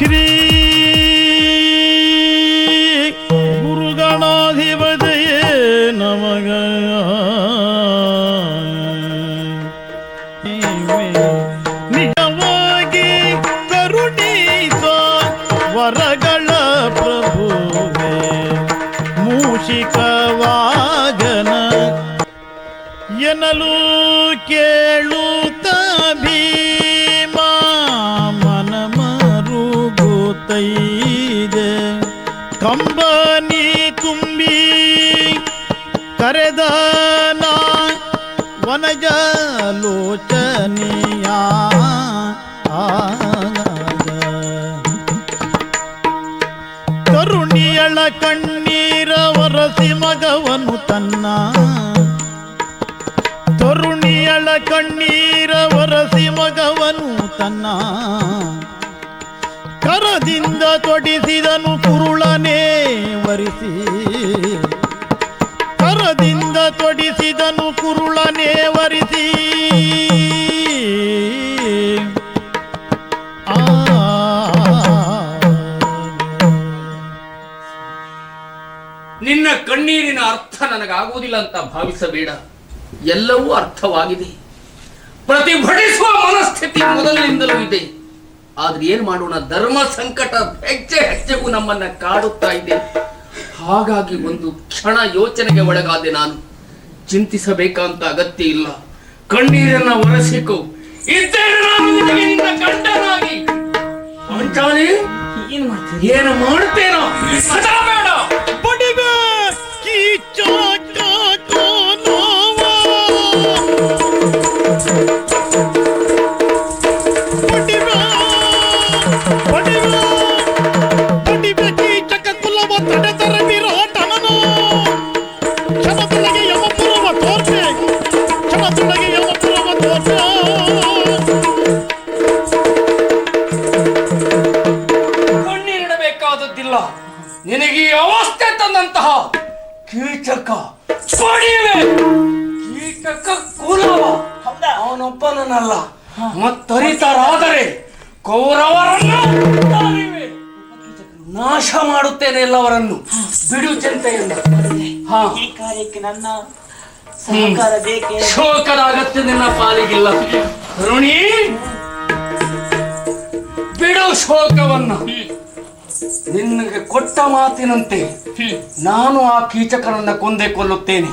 ಶ್ರೀ ಗುರುಗಣಾಧಿಪತಿಯೇ ನಮಗ ನಿಜವಾಗಿ ಕರುಣಿಸ ವರಗಳ ಪ್ರಭುವೇ ಮೂಷಿಕವಾಗನ ಎನ್ನಲು ಕೇಳುತ್ತ ಭೀಮ ಕಂಬನಿ ತುಂಬಿ ಕರೆದ ವನಜಲೋಚನಿಯ ವನಜ ಲೋಚನಿಯ? ಕರುಣಿಯಳ ಕಣ್ಣೀರ ಒರಸಿ ಮಗವನು ತನ್ನ. ಕರುಣಿಯಳ ಕಣ್ಣೀರ ವರಸಿ ಮಗವನು ತನ್ನ. ಕರದಿಂದ ತೊಡಿಸಿದನು ಕುರುಳನೇ ವರಿಸಿ. ಕರದಿಂದ ತೊಡಿಸಿದನು ಕುರುಳನೇ ವರಿಸಿ. ನಿನ್ನ ಕಣ್ಣೀರಿನ ಅರ್ಥ ನನಗಾಗುವುದಿಲ್ಲ ಅಂತ ಭಾವಿಸಬೇಡ. ಎಲ್ಲವೂ ಅರ್ಥವಾಗಿದೆ. ಪ್ರತಿಭಟಿಸುವ ಮನಸ್ಥಿತಿ ಮೊದಲಿನಿಂದಲೂ ಇದೆ. ಆದ್ರೆ ಏನ್ ಮಾಡೋಣ? ಧರ್ಮ ಸಂಕಟ ಹೆಜ್ಜೆ ಹೆಜ್ಜೆಗೂ ನಮ್ಮನ್ನ ಕಾಡುತ್ತಾ ಇದೆ. ಹಾಗಾಗಿ ಒಂದು ಕ್ಷಣ ಯೋಚನೆಗೆ ಒಳಗಾದೆ ನಾನು. ಚಿಂತಿಸಬೇಕಂತ ಅಗತ್ಯ ಇಲ್ಲ. ಕಣ್ಣೀರನ್ನ ಒರೆಸಿಕೊ. ಇದ್ದೇನೆ ಏನು ಮಾಡ್ತೇನೋ? ನಿನಗೆ ಅವಸ್ಥೆ ತಂದಂತಹ ಕೀಚಕ ಪಡಿವೆ ಕೀಚಕ ಕುಲವ. ಅವನೊಬ್ಬನನ್ನಲ್ಲ ಮತ್ತರಿತರಾದರೆ ಕೌರವರನ್ನು ನಾಶ ಮಾಡುತ್ತೇನೆ ಎಲ್ಲವರನ್ನು. ಬಿಡು ಚಿಂತೆಯಿಂದ. ಹಾ. ಈ ಕಾರ್ಯಕ್ಕೆ ನನ್ನ ಸಹಕಾರ ಬೇಕೇ? ಶೋಕದ ಅಗತ್ಯ ನಿನ್ನ ಪಾಲಿಗಿಲ್ಲ. ಋಣಿ. ಬಿಡು ಶೋಕವನ್ನ. ನಿನಗೆ ಕೊಟ್ಟ ಮಾತಿನಂತೆ ನಾನು ಆ ಕೀಚಕನನ್ನ ಕೊಂದೆ ಕೊಲ್ಲುತ್ತೇನೆ.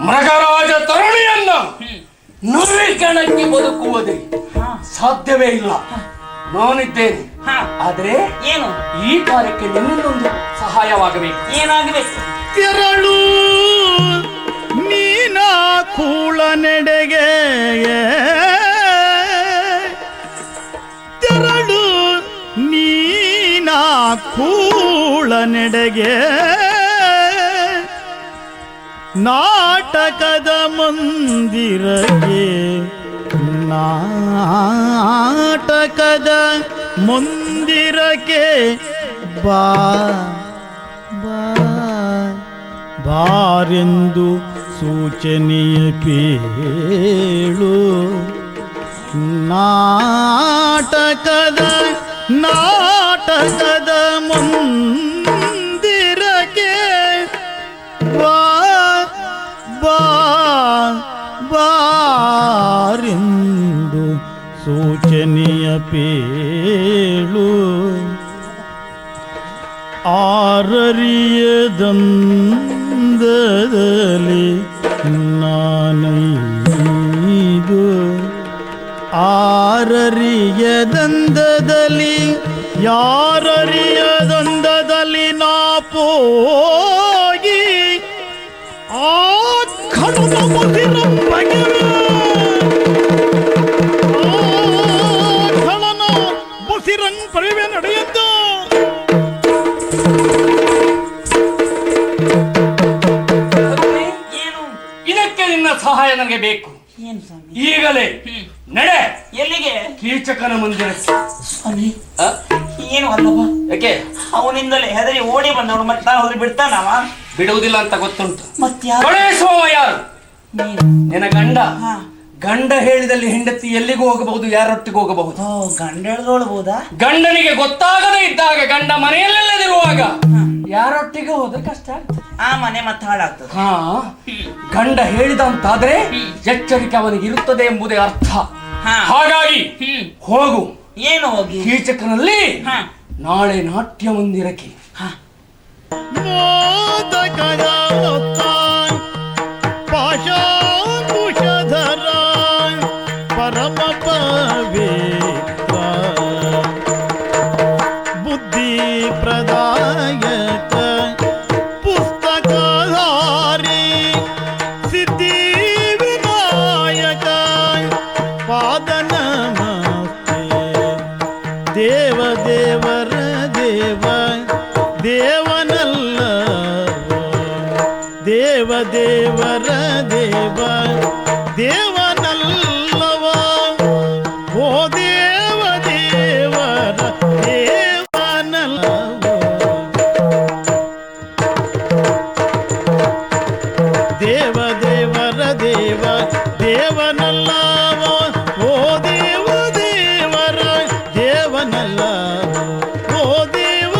ಮೃಗರಾಜ ತರುಣಿಯನ್ನ ನುರಿಕಣಕ್ಕೆ ಬದುಕುವುದೇ ಸಾಧ್ಯವೇ ಇಲ್ಲ. ನಾನಿದ್ದೇನೆ. ಹಾ. ಆದರೆ ಏನು? ಈ ಕಾರ್ಯಕ್ಕೆ ನಿನ್ನಿಂದೊಂದು ಸಹಾಯವಾಗಬೇಕು. ಏನಾಗಬೇಕು? ತೆರಳು ನೀನ ಕೂಳ ನೆಡೆಗೆ ತೆರಳು ನೀನ ಕೂಳ ನೆಡೆಗೆ ನಾಟಕದ ಮಂದಿರಗೆ ನಾಟಕದ ಮಂದಿರಕ್ಕೆ ಬಾ ಬಾರೆಂದು ಸೂಚನೆಯ ಪೇಳು ನಾಟಕದ ನಾಟಕದ ಮಂದಿರಕ್ಕೆ பேளு ஆரறியதந்ததலி நானை இது ஆரறியதந்ததலி யாரறியதந்ததலி நா போ ನನಗೆ ಬೇಕು. ಏನು ಸ್ವಾಮಿ? ಈಗಲೇ ನಡೆ. ಎಲ್ಲಿಗೆ? ಕೀಚಕನ ಮಂದಿರಕ್ಕೆ ಸ್ವಾಮಿ? ಏನು ಅಲ್ಲವ ಯಾಕೆ? ಅವನಿಂದಲೇ ಹೆದರಿ ಓಡಿ ಬಂದವನು ಮತ್ತೆ ನಾನು ಹೋದ್ರೆ ಬಿಡ್ತಾನವ? ಬಿಡುವುದಿಲ್ಲ ಅಂತ ಗೊತ್ತುಂಟು. ಮತ್ತೆ ಯಾರು? ಕಳುಹಿಸುವವ ಯಾರು? ನೀನು. ನಿನ್ನ ಗಂಡ? ಹಾ. ಗಂಡ ಹೇಳಿದಲ್ಲಿ ಹೆಂಡತಿ ಎಲ್ಲಿಗೂ ಹೋಗಬಹುದು ಯಾರೊಟ್ಟಿಗೆ ಹೋಗಬಹುದು? ಓ ಗಂಡ ಹೇಳ್ದೋಳ್ಬೋದಾ ಗಂಡನಿಗೆ ಗೊತ್ತಾಗದೇ ಇದ್ದಾಗ ಗಂಡ ಮನೆಯಲ್ಲಿಲ್ಲದಿರುವಾಗ ಯಾರೊಟ್ಟಿಗೆ ಹೋದ್ರೆ ಕಷ್ಟ ಆಗ್ತದೆ ಆ ಮನೆ ಮತ್ತೆ ಹಾಳಾಗ್ತದೆ. ಹಾ ಗಂಡ ಹೇಳಿದಂತಾದ್ರೆ ಎಚ್ಚರಿಕೆ ಅವನಿಗೆ ಇರುತ್ತದೆ ಎಂಬುದೇ ಅರ್ಥ. ಹಾ. ಹಾಗಾಗಿ ಹ್ಮ್. ಹೋಗು. ಏನು ಹೋಗಿ? ಕೀಚಕನಲ್ಲಿ ಹಾ. ನಾಳೆ ನಾಟ್ಯ ಮುಂದಿರಕ್ಕೆ. ಹಾ. ಮೋದಕದ சாதன